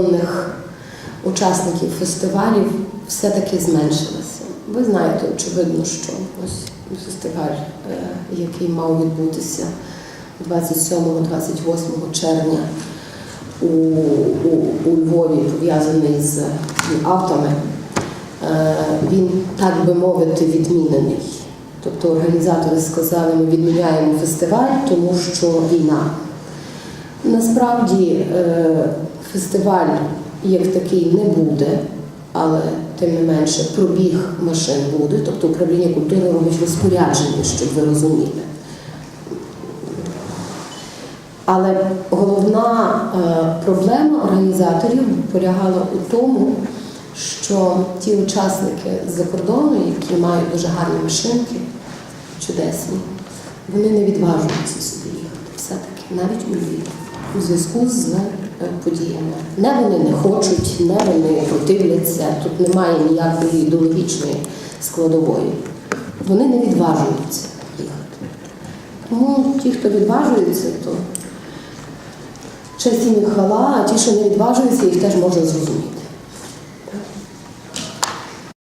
закордонних учасників фестивалів все-таки зменшилася. Ви знаєте, очевидно, що ось фестиваль, е, який мав відбутися 27-28 червня у, у, у Львові, пов'язаний з автами, е, він, так би мовити, відмінений. Тобто організатори сказали, ми відміняємо фестиваль, тому що війна. Насправді е, фестиваль як такий не буде, але тим не менше пробіг машин буде, тобто управління культури робить розпорядження, щоб ви розуміли. Але головна е, проблема організаторів полягала у тому, що ті учасники з-за кордону, які мають дуже гарні машинки, чудесні, вони не відважуються собі їхати. Все-таки, навіть у Львів, у зв'язку з подіями. Не вони не хочуть, не вони противляться, тут немає ніякої ідеологічної складової. Вони не відважуються їхати. Тому ті, хто відважується, то честь їм хвала, а ті, що не відважуються, їх теж можна зрозуміти.